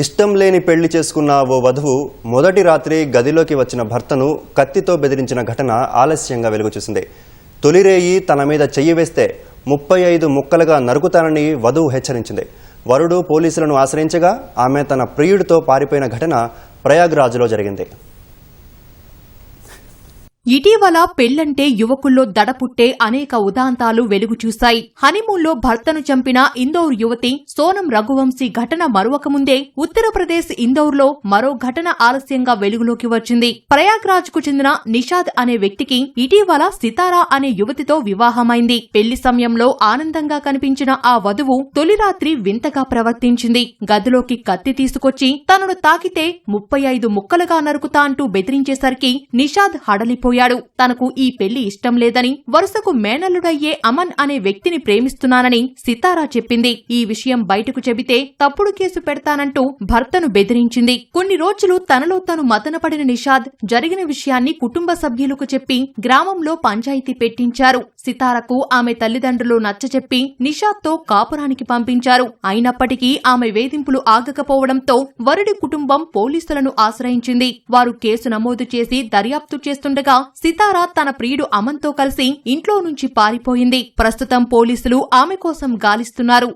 ఇష్టం లేని పెళ్ళి చేసుకున్న ఓ వధువు మొదటి రాత్రి గదిలోకి వచ్చిన భర్తను కత్తితో బెదిరించిన ఘటన ఆలస్యంగా వెలుగుచూసింది. తొలిరేయి తన మీద చెయ్యి వేస్తే ముప్పై ఐదు ముక్కలుగా నరుకుతానని వధువు హెచ్చరించింది. వరుడు పోలీసులను ఆశ్రయించగా ఆమె తన ప్రియుడితో పారిపోయిన ఘటన ప్రయాగ్రాజ్లో జరిగింది. ఇటీవల పెళ్ళంటే యువకుల్లో దడ పుట్టే అనేక ఉదాంతాలు వెలుగు చూశాయి. హనీమూన్లో భర్తను చంపిన ఇందోర్ యువతి సోనం రఘువంశీ ఘటన మరొకముందే ఉత్తరప్రదేశ్ ఇందోర్లో మరో ఘటన ఆలస్యంగా వెలుగులోకి వచ్చింది. ప్రయాగ్రాజ్కు చెందిన నిషాద్ అనే వ్యక్తికి ఇటీవల సితారా అనే యువతితో వివాహమైంది. పెళ్ళి సమయంలో ఆనందంగా కనిపించిన ఆ వధువు తొలి రాత్రి వింతగా ప్రవర్తించింది. గదిలోకి కత్తి తీసుకొచ్చి తనను తాకితే ముప్పై ఐదు ముక్కలుగా నరుకుతా అంటూ బెదిరించేసరికి నిషాద్ హడలిపోయాడు తనకు ఈ పెళ్ళి ఇష్టం లేదని వరుసకు మేనల్లుడయ్యే అమన్ అనే వ్యక్తిని ప్రేమిస్తున్నానని సితారా చెప్పింది. ఈ విషయం బయటకు చెబితే తప్పుడు కేసు పెడతానంటూ భర్తను బెదిరించింది. కొన్ని రోజులు తనలో తను మతనపడిన నిషాద్ జరిగిన విషయాన్ని కుటుంబ సభ్యులకు చెప్పి గ్రామంలో పంచాయతీ పెట్టించారు. సితారకు ఆమె తల్లిదండ్రులు నచ్చచెప్పి నిషాద్తో కాపురానికి పంపించారు. అయినప్పటికీ ఆమె వేధింపులు ఆగకపోవడంతో వరుడి కుటుంబం పోలీసులను ఆశ్రయించింది. వారు కేసు నమోదు చేసి దర్యాప్తు చేస్తుండగా సితారా తన ప్రియుడు అమన్తో కలిసి ఇంట్లో నుంచి పారిపోయింది. ప్రస్తుతం పోలీసులు ఆమె కోసం గాలిస్తున్నారు.